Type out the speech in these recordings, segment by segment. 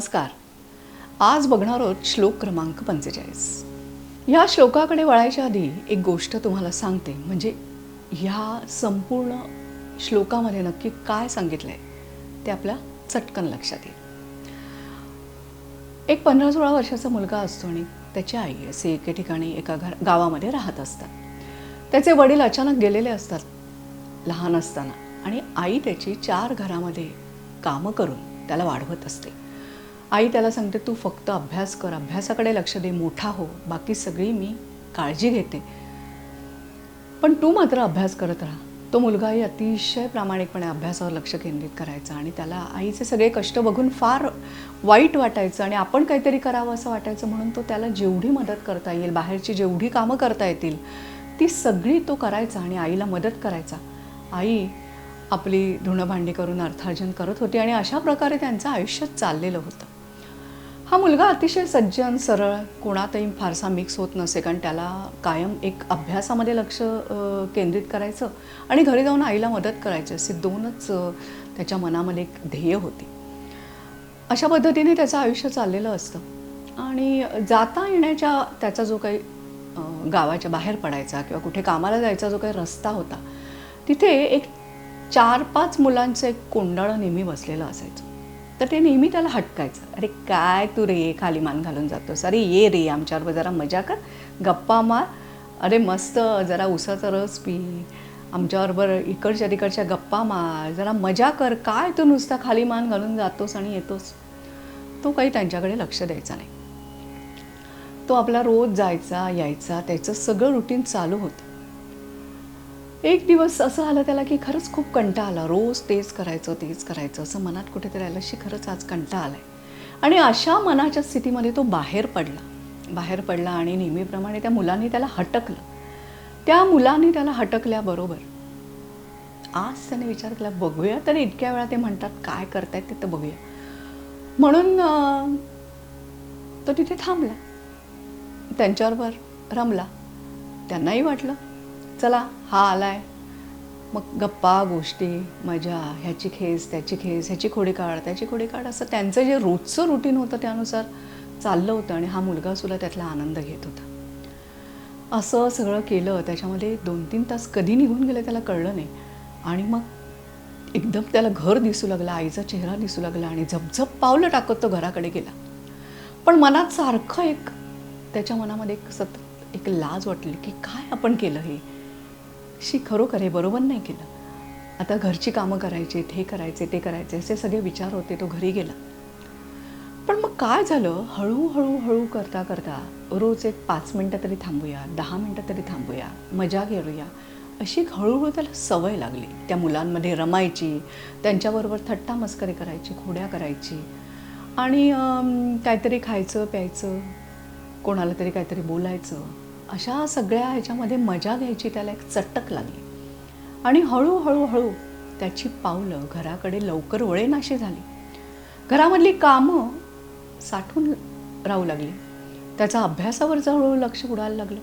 नमस्कार. आज बघणार आहोत श्लोक क्रमांक पंचेचाळीस. या श्लोकाकडे वळायच्या आधी एक गोष्ट तुम्हाला सांगते म्हणजे ह्या संपूर्ण श्लोकामध्ये नक्की काय सांगितलं आहे ते आपल्या चटकन लक्षात येईल. एक पंधरा सोळा वर्षाचा मुलगा असतो आणि त्याची आई असे एके ठिकाणी एका घर गावामध्ये राहत असतात. त्याचे वडील अचानक गेलेले असतात लहान असताना आणि आई त्याची चार घरामध्ये कामं करून त्याला वाढवत असते. आई त्याला सांगते तू फक्त अभ्यास कर अभ्यासाकडे लक्ष दे मोठा हो बाकी सगळी मी काळजी घेते. पण तू मात्र अभ्यास करत राहा. तो मुलगाही अतिशय प्रामाणिकपणे अभ्यासावर लक्ष केंद्रित करायचा आणि त्याला आईचे सगळे कष्ट बघून फार वाईट वाटायचं आणि आपण काहीतरी करावं असं वाटायचं म्हणून तो त्याला जेवढी मदत करता येईल बाहेरची जेवढी कामं करता येतील ती सगळी तो करायचा आणि आईला मदत करायचा. आई आपली धुणं भांडी करून अर्थार्जन करत होती आणि अशा प्रकारे त्यांचं आयुष्य चाललेलं होतं. हा मुलगा अतिशय सज्जन सरळ कोणातही फारसा मिक्स होत नसे कारण त्याला कायम एक अभ्यासामध्ये लक्ष केंद्रित करायचं आणि घरी जाऊन आईला मदत करायची असे दोनच त्याच्या मनामध्ये एक ध्येय होती. अशा पद्धतीने त्याचं आयुष्य चाललेलं असतं. आणि जाता येण्याच्या त्याचा जो काही गावाच्या बाहेर पडायचा किंवा कुठे कामाला जायचा जो काही रस्ता होता तिथे एक चार पाच मुलांचं एक कोंडाळं नेहमी बसलेलं असायचं. तर ते नेहमी त्याला हटकायचं. अरे काय तू रे खाली मान घालून जातोस. अरे ये रे आमच्याबरोबर जरा मजा कर. गप्पा मार. अरे मस्त जरा उसाचा रस पी. आमच्याबरोबर इकडच्या तिकडच्या गप्पा मार. जरा मजा कर. काय तू नुसता खाली मान घालून जातोस आणि येतोस? तो काही त्यांच्याकडे लक्ष द्यायचा नाही. तो आपला रोज जायचा यायचा त्याचं सगळं रुटीन चालू होतं. एक दिवस असं आलं त्याला की खरंच खूप कंटा आला. रोज तेच करायचं तेच करायचं असं मनात कुठेतरी आलं की खरंच आज कंटाळा आलाय. आणि अशा मनाच्या स्थितीमध्ये तो बाहेर पडला. बाहेर पडला आणि नेहमीप्रमाणे त्या मुलांनी त्याला हटकलं. त्या मुलांनी त्याला हटकल्याबरोबर आज त्याने विचार केला बघूया तर इतक्या वेळा ते म्हणतात काय करतायत ते तर बघूया. म्हणून तो तिथे थांबला. त्यांच्याबरोबर रमला. त्यांनाही वाटलं चला हा आलाय. मग गप्पा गोष्टी मजा ह्याची खेस त्याची खेस ह्याची खोडी काढ त्याची खोडी काढ असं त्यांचं जे रोजचं रुटीन होतं त्यानुसार चाललं होतं आणि हा मुलगासुद्धा त्यातला आनंद घेत होता. असं सगळं केलं त्याच्यामध्ये दोन तीन तास कधी निघून गेले त्याला कळलं नाही. आणि मग एकदम त्याला घर दिसू लागला आईचा चेहरा दिसू लागला आणि झपझप पावलं टाकत तो घराकडे गेला. पण मनात सारखं एक त्याच्या मनामध्ये एक सतत एक लाज वाटली की काय आपण केलं हे? शी खरोखर हे बरोबर नाही केलं. आता घरची कामं करायची हे करायचे ते करायचे असे सगळे विचार होते तो घरी गेला. पण मग काय झालं? हळूहळू हळू करता करता रोज एक पाच मिनटं तरी थांबूया दहा मिनटं तरी थांबूया मजा घेऊया अशी एक हळूहळू त्याला सवय लागली. त्या मुलांमध्ये रमायची त्यांच्याबरोबर थट्टा मस्करी करायची खोड्या करायची आणि काहीतरी खायचं प्यायचं कोणाला तरी काहीतरी बोलायचं. अशा सगळ्या ह्याच्यामध्ये मजा घ्यायची त्याला एक चटक लागली. आणि हळूहळू हळू त्याची पावलं घराकडे लवकर वळेनाशी झाली. घरामधली कामं साठून राहू लागली. त्याचा अभ्यासावरचं हळूहळू लक्ष उडायला लागलं.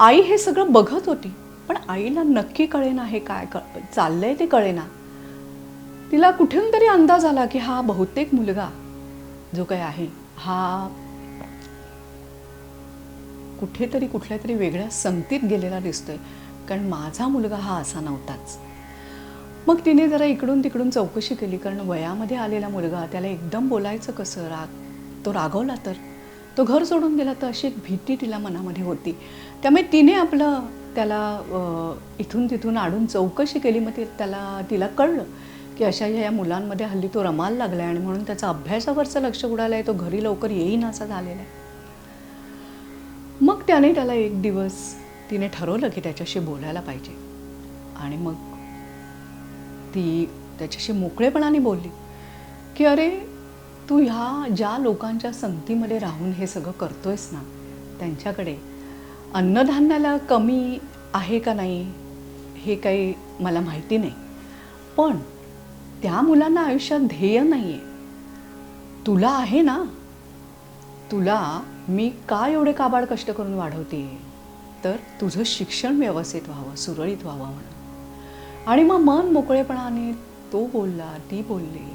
आई हे सगळं बघत होती पण आईला नक्की कळेना हे काय क चाललंय ते कळेना. तिला कुठून तरी अंदाज आला की हा बहुतेक मुलगा जो काही आहे हा कुठेतरी कुठल्या तरी वेगळ्या संगतीत गेलेला दिसतोय. कारण माझा मुलगा हा असा नव्हताच. मग तिने जरा इकडून तिकडून चौकशी केली. कारण वयामध्ये आलेला मुलगा त्याला एकदम बोलायचं कसं? राग? तो रागवला तर? तो घर सोडून गेला तर अशी एक भीती तिला मनामध्ये होती. त्यामुळे तिने आपलं त्याला इथून तिथून आडून चौकशी केली. मग ते त्याला तिला कळलं की अशा ह्या मुलांमध्ये हल्ली तो रमाल लागला आहे आणि म्हणून त्याचा अभ्यासावरचं लक्ष उडालं आहे तो घरी लवकर येईन असा झालेला आहे. मग त्याने त्याला एक दिवस तिने ठरवलं की त्याच्याशी बोलायला पाहिजे. आणि मग ती त्याच्याशी मोकळेपणाने बोलली की अरे तू ह्या ज्या लोकांच्या संगतीमध्ये राहून हे सगळं करतोयस ना त्यांच्याकडे अन्नधान्याला कमी आहे का नाही हे काही मला माहिती नाही. पण त्या मुलांना आयुष्यात ध्येय नाही आहे तुला आहे ना तुला मी का एवढे काबाड कष्ट करून वाढवते? तर तुझं शिक्षण व्यवस्थित व्हावं सुरळीत व्हावं म्हणून. आणि मग मन मोकळेपणाने तो बोलला ती बोलली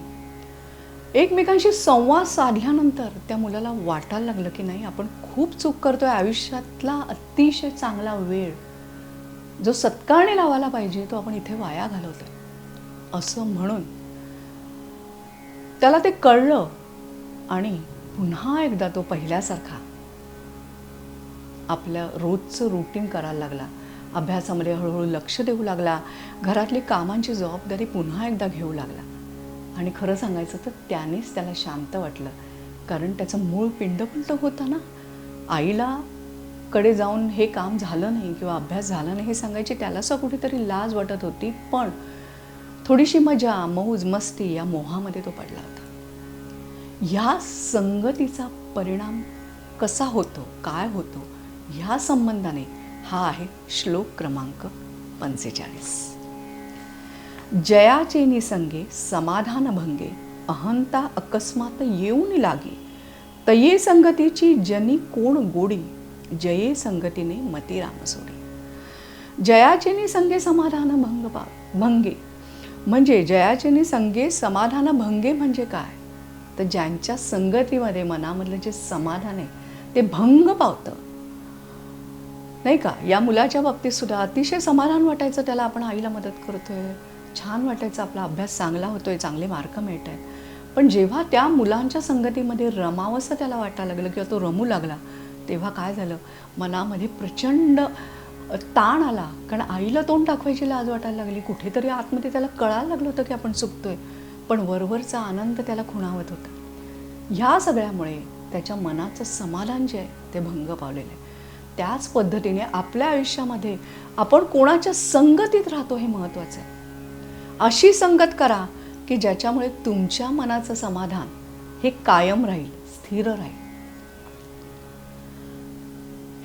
एकमेकांशी संवाद साधल्यानंतर त्या मुलाला वाटायला लागलं की नाही आपण खूप चूक करतोय. आयुष्यातला अतिशय चांगला वेळ जो सत्कारणे लावायला पाहिजे तो आपण इथे वाया घालवतोय. असं म्हणून त्याला ते कळलं आणि पुन्हा एकदा तो पहिल्यासारखा. आपल्या रोजचं रुटीन करायला लागला. अभ्यासामध्ये हळूहळू लक्ष देऊ लागला. घरातली कामांची जबाबदारी पुन्हा एकदा घेऊ लागला. आणि खरं सांगायचं तर त्यानेच त्याला शांत वाटलं. कारण त्याचं मूळ पिंड पण तो होता ना. आईला कडे जाऊन हे काम झालं नाही किंवा अभ्यास झाला नाही हे सांगायची त्यालासुद्धा कुठेतरी लाज वाटत होती. पण थोडीशी मजा मौज मस्ती या मोहामध्ये तो पडला होता. ह्या संगतीचा परिणाम कसा होतो काय होतो ह्या संबंधाने हा आहे श्लोक क्रमांक पंचेचाळीस. जयाचे निसंगे समाधान भंगे अहंता अकस्मात येऊन लागे. तये संगतीची जनी कोण गोडी जये संगतीने मती रामसोडी जयाचे निसंगे समाधान भंग भंगे. म्हणजे जयाचे निसंगे समाधान भंगे म्हणजे काय? तर ज्यांच्या संगतीमध्ये मनामधलं जे समाधान आहे ते भंग पावतं. नाही का? या मुलाच्या बाबतीत सुद्धा अतिशय समाधान वाटायचं त्याला आपण आईला मदत करतोय. छान वाटायचं आपला अभ्यास चांगला होतोय चांगले मार्क मिळत आहेत पण जेव्हा त्या मुलांच्या संगतीमध्ये रमावंसं त्याला वाटायला लागलं किंवा तो रमू लागला तेव्हा काय झालं? मनामध्ये प्रचंड ताण आला. कारण आईला तोंड दाखवायची लाज वाटायला लागली. कुठेतरी आतमध्ये त्याला कळायला लागलं होतं की आपण चुकतोय. पण वरवरचा आनंद त्याला खुणावत होता. ह्या सगळ्यामुळे त्याच्या मनाचं समाधान जे आहे ते भंग पावलेलं आहे. त्याच पद्धतीने आपल्या आयुष्यामध्ये आपण कोणाच्या संगतीत राहतो हे महत्त्वाचं आहे. अशी संगत करा की ज्याच्यामुळे तुमच्या मनाचं समाधान हे कायम राहील स्थिर राहील.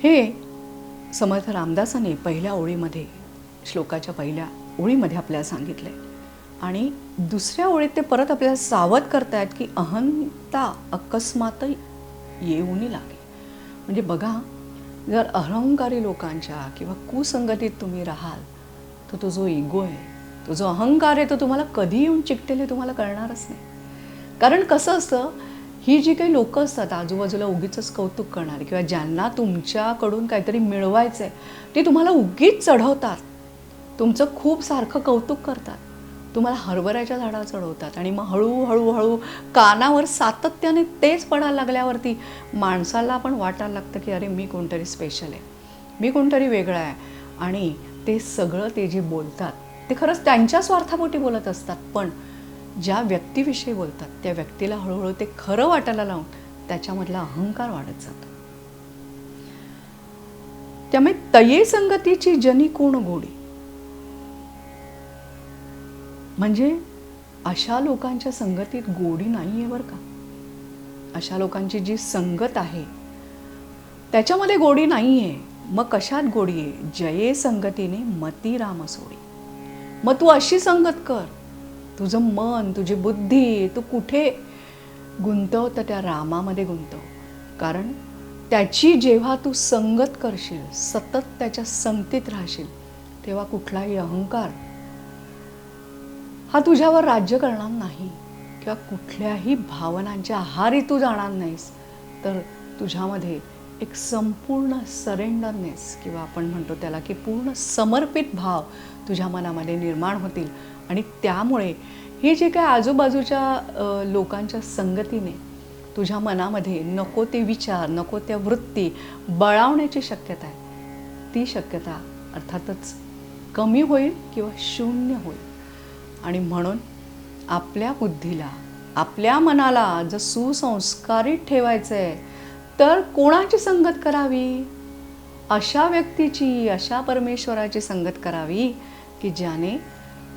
हे समर्थ रामदासाने पहिल्या ओळीमध्ये श्लोकाच्या पहिल्या ओळीमध्ये आपल्याला सांगितलंय. आणि दुसऱ्या ओळीत ते परत आपल्याला सावध करतायत की अहंता अकस्मात येऊन लागे म्हणजे बघा जर अहंकारी लोकांच्या किंवा कुसंगतीत तुम्ही राहाल तर तो जो इगो आहे तो जो अहंकार आहे तो तुम्हाला कधी येऊन चिकटेल हे तुम्हाला कळणारच नाही. कारण कसं असतं ही जी काही लोकं असतात आजूबाजूला उगीच कौतुक करणारी किंवा ज्यांना तुमच्याकडून काहीतरी मिळवायचं आहे ते तुम्हाला उगीच चढवतात. तुमचं खूप सारखं कौतुक करतात. तुम्हाला हरभऱ्याच्या झाडा चढवतात आणि मग हळूहळू हळू कानावर सातत्याने तेच पडायला लागल्यावरती माणसाला पण वाटायला लागतं की अरे मी कोणतरी स्पेशल आहे. मी कोणतरी वेगळा आहे. आणि ते सगळं ते जे बोलतात ते खरंच त्यांच्या स्वार्थापोटी बोलत असतात पण ज्या व्यक्तीविषयी बोलतात त्या व्यक्तीला हळूहळू ते खरं वाटायला लावून त्याच्यामधला अहंकार वाढत जातो. त्यामुळे तये संगतीची जनी कोण गोडी? म्हणजे अशा लोकांच्या संगतीत गोडी नाही आहे बरं का. अशा लोकांची जी संगत आहे त्याच्यामध्ये गोडी नाही आहे मग कशात गोडी आहे? जये संगतीने मती राम सोडी. मग तू अशी संगत कर. तुझं मन तुझी बुद्धी तू कुठे गुंतव तर त्या रामामध्ये गुंतव. कारण त्याची जेव्हा तू संगत करशील सतत त्याच्या संगतीत राहशील तेव्हा कुठलाही अहंकार हा तुझ्यावर राज्य करणार नाही. किंवा कुठल्याही भावनांच्या आहारी तू जाणार नाहीस. तर तुझ्यामध्ये एक संपूर्ण सरेंडरनेस किंवा आपण म्हणतो त्याला की पूर्ण समर्पित भाव तुझ्या मनामध्ये निर्माण होतील. आणि त्यामुळे हे जे काय आजूबाजूच्या लोकांच्या संगतीने तुझ्या मनामध्ये नको ते विचार नको त्या वृत्ती बळावण्याची शक्यता आहे. ती शक्यता अर्थातच कमी होईल किंवा शून्य होईल. आणि म्हणून आपल्या बुद्धीला आपल्या मनाला जर सुसंस्कारित ठेवायचं आहे तर कोणाची संगत करावी? अशा व्यक्तीची अशा परमेश्वराची संगत करावी की ज्याने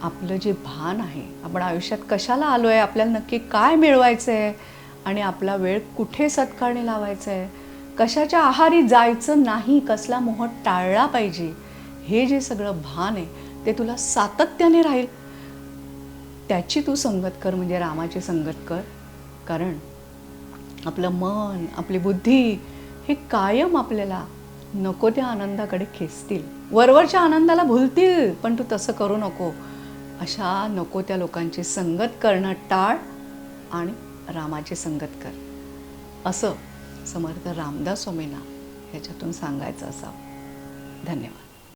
आपलं जे भान आहे आपण आयुष्यात कशाला आलो आहे आपल्याला नक्की काय मिळवायचं आहे आणि आपला वेळ कुठे सत्कारने लावायचा आहे कशाच्या आहारी जायचं नाही कसला मोह टाळला पाहिजे? हे जे सगळं भान आहे ते तुला सातत्याने राहील. त्याची तू संगत कर म्हणजे रामाची संगत कर. कारण आपलं मन आपली बुद्धी हे कायम आपल्याला नको त्या आनंदाकडे खेचतील. वरवरच्या आनंदाला भुलतील पण तू तसं करू नको. अशा नको त्या लोकांची संगत करणं टाळ आणि रामाची संगत कर. असं समर्थ रामदास स्वामींना ह्याच्यातून सांगायचं असावं. धन्यवाद.